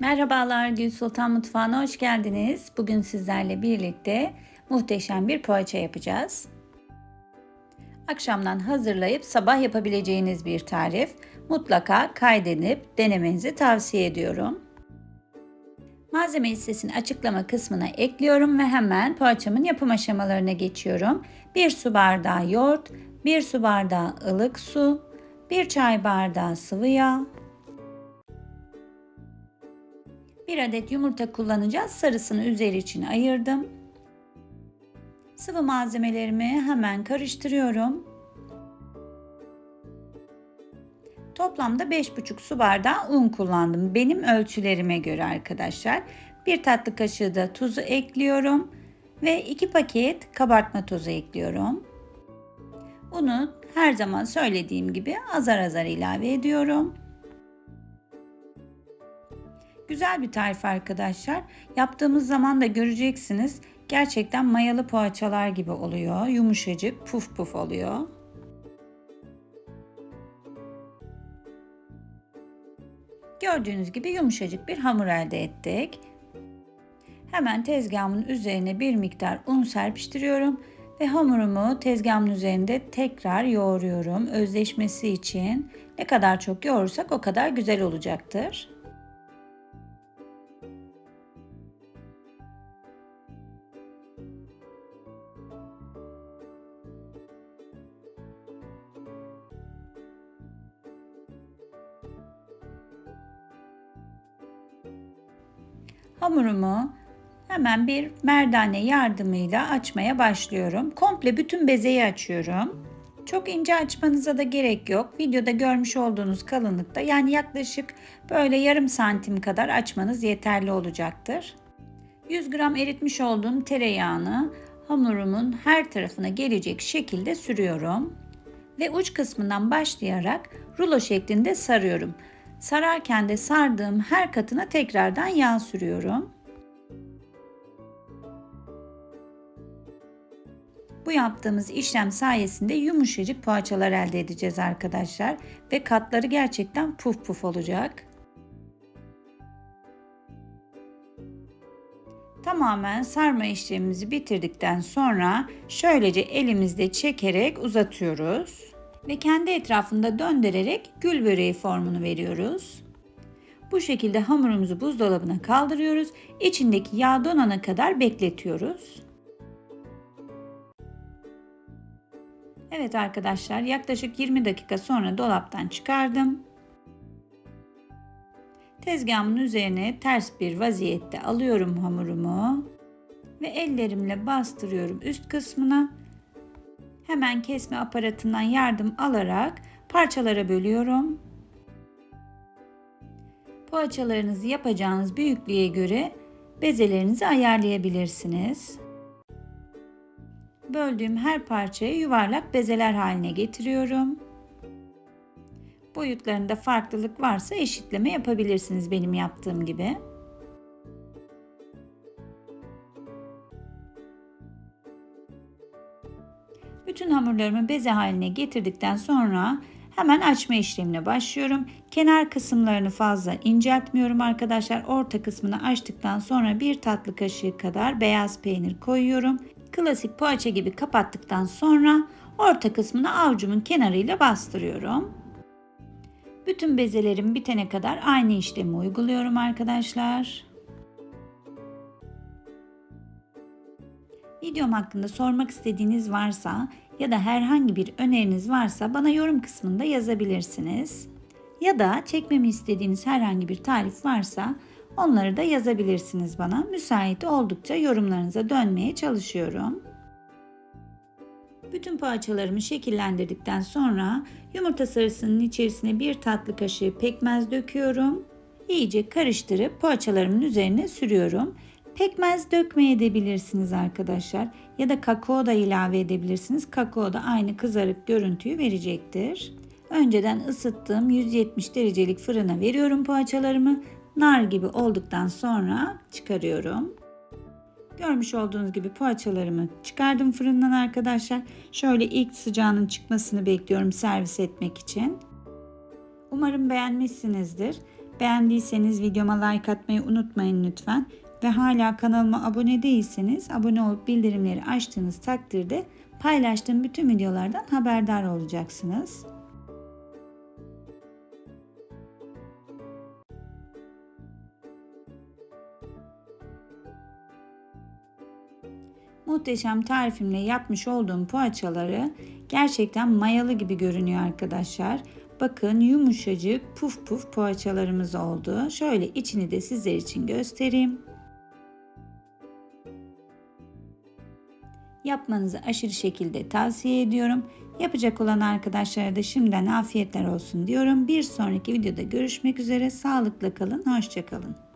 Merhabalar Gül Sultan Mutfağı'na hoş geldiniz. Bugün sizlerle birlikte muhteşem bir poğaça yapacağız. Akşamdan hazırlayıp sabah yapabileceğiniz bir tarif. Mutlaka kaydedip denemenizi tavsiye ediyorum. Malzeme listesini açıklama kısmına ekliyorum ve hemen poğaçamın yapım aşamalarına geçiyorum. 1 su bardağı yoğurt, 1 su bardağı ılık su, 1 çay bardağı sıvı yağ, 1 adet yumurta kullanacağız. Sarısını üzeri için ayırdım. Sıvı malzemelerimi hemen karıştırıyorum. Toplamda 5,5 su bardağı un kullandım. Benim ölçülerime göre arkadaşlar. Bir tatlı kaşığı da tuzu ekliyorum. Ve 2 paket kabartma tozu ekliyorum. Unu her zaman söylediğim gibi azar azar ilave ediyorum. Güzel bir tarif arkadaşlar. Yaptığımız zaman da göreceksiniz. Gerçekten mayalı poğaçalar gibi oluyor. Yumuşacık, puf puf oluyor. Gördüğünüz gibi yumuşacık bir hamur elde ettik. Hemen tezgahımın üzerine bir miktar un serpiştiriyorum ve hamurumu tezgahımın üzerinde tekrar yoğuruyorum özleşmesi için. Ne kadar çok yoğurursak o kadar güzel olacaktır. Hamurumu hemen bir merdane yardımıyla açmaya başlıyorum. Komple bütün bezeyi açıyorum. Çok ince açmanıza da gerek yok. Videoda görmüş olduğunuz kalınlıkta yani yaklaşık böyle yarım santim kadar açmanız yeterli olacaktır. 100 gram eritmiş olduğum tereyağını hamurumun her tarafına gelecek şekilde sürüyorum. Ve uç kısmından başlayarak rulo şeklinde sarıyorum. Sararken de sardığım her katına tekrardan yağ sürüyorum. Bu yaptığımız işlem sayesinde yumuşacık poğaçalar elde edeceğiz arkadaşlar ve katları gerçekten puf puf olacak. Tamamen sarma işlemimizi bitirdikten sonra şöylece elimizde çekerek uzatıyoruz ve kendi etrafında döndürerek gül böreği formunu veriyoruz. Bu şekilde hamurumuzu buzdolabına kaldırıyoruz. İçindeki yağ donana kadar bekletiyoruz. Evet arkadaşlar yaklaşık 20 dakika sonra dolaptan çıkardım. Tezgahımın üzerine ters bir vaziyette alıyorum hamurumu ve ellerimle bastırıyorum üst kısmına Hemen kesme aparatından yardım alarak parçalara bölüyorum. Poğaçalarınızı yapacağınız büyüklüğe göre bezelerinizi ayarlayabilirsiniz. Böldüğüm her parçayı yuvarlak bezeler haline getiriyorum. Boyutlarında farklılık varsa eşitleme yapabilirsiniz benim yaptığım gibi. Bütün hamurlarımı beze haline getirdikten sonra hemen açma işlemine başlıyorum. Kenar kısımlarını fazla inceltmiyorum arkadaşlar. Orta kısmını açtıktan sonra bir tatlı kaşığı kadar beyaz peynir koyuyorum. Klasik poğaça gibi kapattıktan sonra orta kısmını avucumun kenarıyla bastırıyorum. Bütün bezelerim bitene kadar aynı işlemi uyguluyorum arkadaşlar. Videom hakkında sormak istediğiniz varsa ya da herhangi bir öneriniz varsa bana yorum kısmında yazabilirsiniz. Ya da çekmemi istediğiniz herhangi bir tarif varsa onları da yazabilirsiniz bana. Müsait oldukça yorumlarınıza dönmeye çalışıyorum. Bütün poğaçalarımı şekillendirdikten sonra yumurta sarısının içerisine bir tatlı kaşığı pekmez döküyorum. İyice karıştırıp poğaçalarımın üzerine sürüyorum. Pekmez dökmeye edebilirsiniz arkadaşlar. Ya da kakao da ilave edebilirsiniz. Kakao da aynı kızarık görüntüyü verecektir. Önceden ısıttığım 170 derecelik fırına veriyorum poğaçalarımı. Nar gibi olduktan sonra çıkarıyorum. Görmüş olduğunuz gibi poğaçalarımı çıkardım fırından arkadaşlar. Şöyle ilk sıcağının çıkmasını bekliyorum servis etmek için. Umarım beğenmişsinizdir. Beğendiyseniz videoma like atmayı unutmayın lütfen. Ve hala kanalıma abone değilseniz abone olup bildirimleri açtığınız takdirde paylaştığım bütün videolardan haberdar olacaksınız. Muhteşem tarifimle yapmış olduğum poğaçaları gerçekten mayalı gibi görünüyor arkadaşlar. Bakın yumuşacık puf puf poğaçalarımız oldu. Şöyle içini de sizler için göstereyim. Yapmanızı aşırı şekilde tavsiye ediyorum. Yapacak olan arkadaşlara da şimdiden afiyetler olsun diyorum. Bir sonraki videoda görüşmek üzere. Sağlıkla kalın, hoşçakalın.